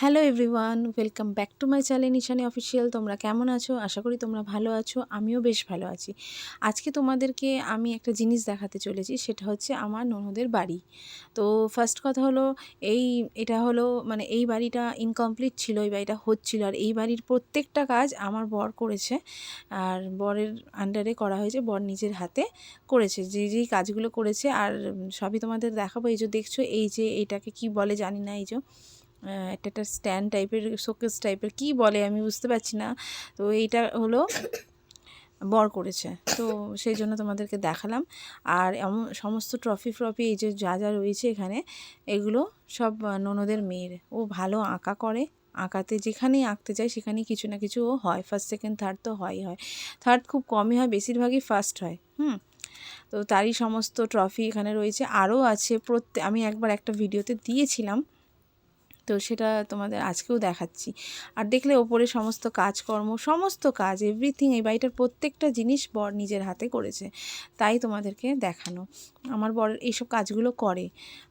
Hello everyone welcome back to my channel Nishani official তোমরা কেমন আছো? আশা করি তোমরা ভালো আছো। আমিও বেশ ভালো আছি। আজকে তোমাদেরকে আমি একটা জিনিস দেখাতে চলেছি। সেটা হচ্ছে আমার ননদের বাড়ি। তো ফার্স্ট কথা হলো, এই, এটা হলো মানে এই বাড়িটা ইনকমপ্লিট ছিল এই বাড়িটা হচ্ছিল। আর এই বাড়ির প্রত্যেকটা কাজ আমার বর করেছে। আর বরের আন্ডারে করা হয়েছে, বর নিজের হাতে করেছে। যে যেই কাজগুলো করেছে, আর সবই তোমাদের দেখাবো। এই যে দেখছ, এই যে এটাকে কি বলে জানি না, এই যে একটা একটা স্ট্যান্ড টাইপের, শোকেস টাইপের, কি বলে আমি বুঝতে পারছি না। তো এইটা হলো বর করেছে। তো সেই জন্য তোমাদেরকে দেখালাম। আর এমন সমস্ত ট্রফি ফ্রফি এই যে যা যা রয়েছে এখানে, এগুলো সব ননদের মেয়ের। ও ভালো আঁকা করে। আঁকাতে যেখানেই আঁকতে যায়, সেখানেই কিছু না কিছু ও হয়। ফার্স্ট সেকেন্ড থার্ড তো হয়ই হয়। থার্ড খুব কমই হয়, বেশিরভাগই ফার্স্ট হয়। হুম? তো তারই সমস্ত ট্রফি এখানে রয়েছে। আরও আছে প্রত্যেক আমি একবার একটা ভিডিওতে দিয়েছিলাম। তো সেটা তোমাদের আজকেও দেখাচ্ছি। আর দেখলে ওপরে সমস্ত কাজকর্ম, সমস্ত কাজ এভরিথিং এই বাড়িটার প্রত্যেকটা জিনিস বর নিজের হাতে করেছে, তাই তোমাদেরকে দেখানো। আমার বর এইসব কাজগুলো করে।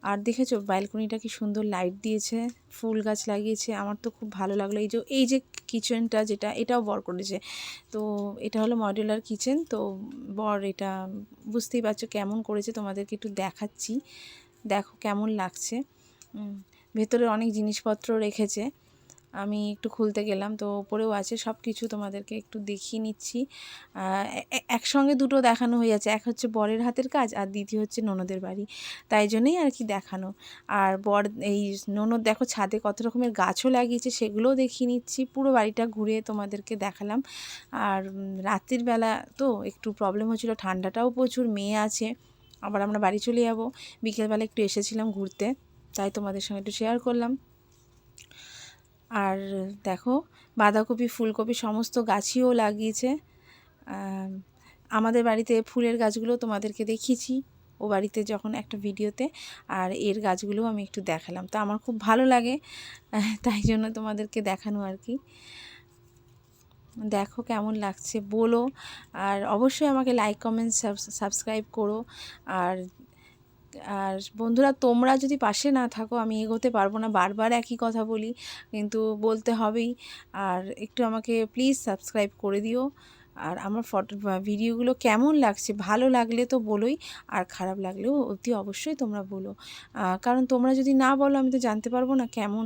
আর দেখেছ ব্যালকনিটা কি সুন্দর লাইট দিয়েছে, ফুল গাছ লাগিয়েছে, আমার তো খুব ভালো লাগল। এই যে এই যে কিচেনটা যেটা, এটাও বর করেছে। তো এটা হলো মডেলার কিচেন তো বর এটা বুঝতেই পারছ কেমন করেছে, তোমাদেরকে একটু দেখাচ্ছি। দেখো কেমন লাগছে। ভেতরে অনেক জিনিসপত্র রেখেছে। আমি একটু খুলতে গেলাম, তো ওপরেও আছে সব কিছু তোমাদেরকে একটু দেখিয়ে নিচ্ছি। একসঙ্গে দুটো দেখানো হয়ে যাচ্ছে এক হচ্ছে বরের হাতের কাজ আর দ্বিতীয় হচ্ছে ননদের বাড়ি। তাই জন্যই আর কি দেখানো। আর বর, এই ননদ দেখো ছাদে কত রকমের গাছও লাগিয়েছে, সেগুলোও দেখিয়ে নিচ্ছি, পুরো বাড়িটা ঘুরে তোমাদেরকে দেখালাম। আর রাত্রির বেলা তো একটু প্রবলেম হচ্ছিল, ঠান্ডাটাও প্রচুর, মেয়ে আছে, আবার আমরা বাড়ি চলে যাব। বিকেলবেলা একটু এসেছিলাম ঘুরতে। তাই তোমাদের সঙ্গে একটু শেয়ার করলাম। আর দেখো, বাঁধাকপি, ফুলকপি সমস্ত গাছিও লাগিয়েছে। আমাদের বাড়িতে ফুলের গাছগুলো তোমাদেরকে দেখিয়েছি, ও বাড়িতে যখন একটা ভিডিওতে, আর এর গাছগুলো আমি একটু দেখালাম। তা আমার খুব ভালো লাগে তাই জন্য তোমাদেরকে দেখানো আর কি। দেখো কেমন লাগছে, বলো। আর অবশ্যই আমাকে লাইক কমেন্ট সাবস্ক্রাইব করো। আর আর বন্ধুরা, তোমরা যদি পাশে না থাকো, আমি এগোতে পারব না। বারবার একই কথা বলি, কিন্তু বলতে হবেই। আর একটু আমাকে প্লিজ সাবস্ক্রাইব করে দিও। আর আমার ফটো ভিডিওগুলো কেমন লাগছে? ভালো লাগলে তো বলোই, আর খারাপ লাগলেও অতি অবশ্যই তোমরা বলো। কারণ তোমরা যদি না বলো, আমি তো জানতে পারব না কেমন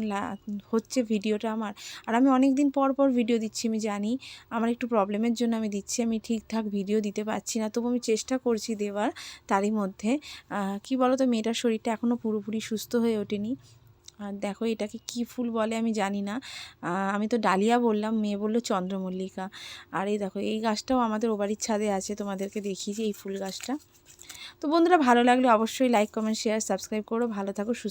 হচ্ছে ভিডিওটা আমার। আর আমি অনেক দিন পর পর ভিডিও দিচ্ছি, আমি জানি। আমার একটু প্রবলেমের জন্য আমি দিচ্ছি, আমি ঠিকঠাক ভিডিও দিতে পারছি না। তবু আমি চেষ্টা করছি দেওয়ার তারই মধ্যে। কি বলো তো মেয়েটার শরীরটা এখনও পুরোপুরি সুস্থ হয়ে ওঠেনি। আর দেখো এটাকে কি ফুল বলে আমি জানি না। আমি তো ডালিয়া বললাম, মেয়ে বলল চন্দ্রমল্লিকা। আর এই দেখো, এই গাছটাও আমাদের ও বাড়ির ছাদে আছে, তোমাদেরকে দেখিয়েছি এই ফুল গাছটা। তো বন্ধুরা, ভালো লাগলে অবশ্যই লাইক কমেন্ট শেয়ার সাবস্ক্রাইব করো। ভালো থাকো, সুস্থ